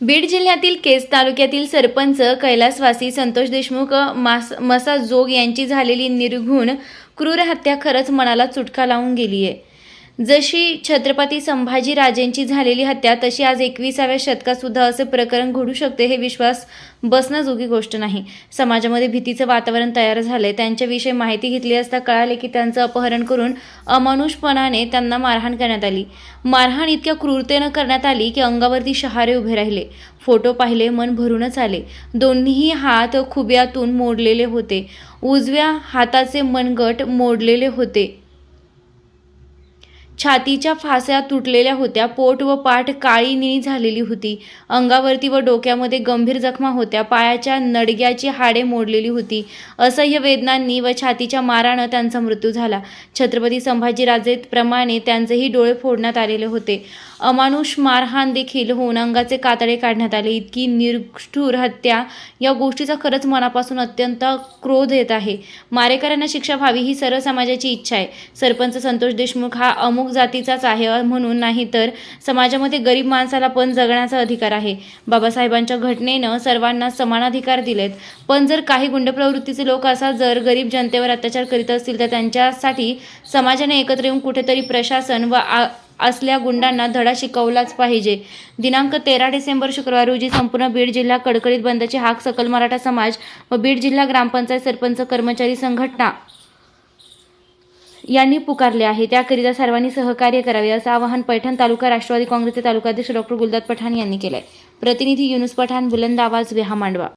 बीड जिल्ह्यातील केस तालुक्यातील सरपंच कैलासवासी संतोष देशमुख मास मसा जोग यांची झालेली निर्घुण क्रूर हत्या खरंच मनाला चुटका लावून गेली आहे जशी छत्रपती संभाजीराजेंची झालेली हत्या तशी आज एकविसाव्या शतकात सुद्धा असे प्रकरण घडू शकते हे विश्वास बसण्याजोगी गोष्ट नाही. समाजामध्ये भीतीचं वातावरण तयार झालंय. त्यांच्याविषयी माहिती घेतली असता कळाले की त्यांचं अपहरण करून अमानुषपणाने त्यांना मारहाण करण्यात आली. मारहाण इतक्या क्रूरतेनं करण्यात आली की अंगावरती शहारे उभे राहिले. फोटो पाहिले मन भरूनच आले. दोन्ही हात खुब्यातून मोडलेले होते. उजव्या हाताचे मनगट मोडलेले होते. छातीच्या फास्या तुटलेल्या होत्या. पोट व पाठ काळी निळी झालेली होती. अंगावरती व डोक्यामध्ये गंभीर जखमा होत्या. पायाच्या नडग्याची हाडे मोडलेली होती. असह्य वेदनांनी व छातीच्या मारानं त्यांचा मृत्यू झाला. छत्रपती संभाजीराजेप्रमाणे त्यांचेही डोळे फोडण्यात आलेले होते. अमानुष मारहाण देखील होऊन अंगाचे कातडे काढण्यात आले. इतकी निष्ठूर हत्या या गोष्टीचा खरंच मनापासून अत्यंत क्रोध येत आहे. मारेकऱ्यांना शिक्षा व्हावी ही सर्व समाजाची इच्छा आहे. सरपंच संतोष देशमुख हा अमुक जातीचाच आहे म्हणून नाही तर समाजामध्ये गरीब माणसाला पण जगण्याचा अधिकार आहे. बाबासाहेबांच्या घटनेनं सर्वांना समान अधिकार दिलेत. पण जर काही गुंड प्रवृत्तीचे लोक असा जर गरीब जनतेवर अत्याचार करीत असतील तर त्यांच्यासाठी समाजाने एकत्र येऊन कुठेतरी प्रशासन व आ असल्या गुंडांना धडा शिकवलाच पाहिजे. दिनांक तेरा डिसेंबर शुक्रवार रोजी संपूर्ण बीड जिल्हा कडकडीत बंदची हाक सकल मराठा समाज व बीड जिल्हा ग्रामपंचायत सरपंच कर्मचारी संघटना यांनी पुकारले आहे. त्याकरिता सर्वांनी सहकार्य करावे असं आवाहन पैठण तालुका राष्ट्रवादी काँग्रेसचे तालुकाध्यक्ष डॉक्टर गुलदाद पठाण यांनी केलंय. प्रतिनिधी युनुस पठाण बुलंद आवाज विहा मांडवा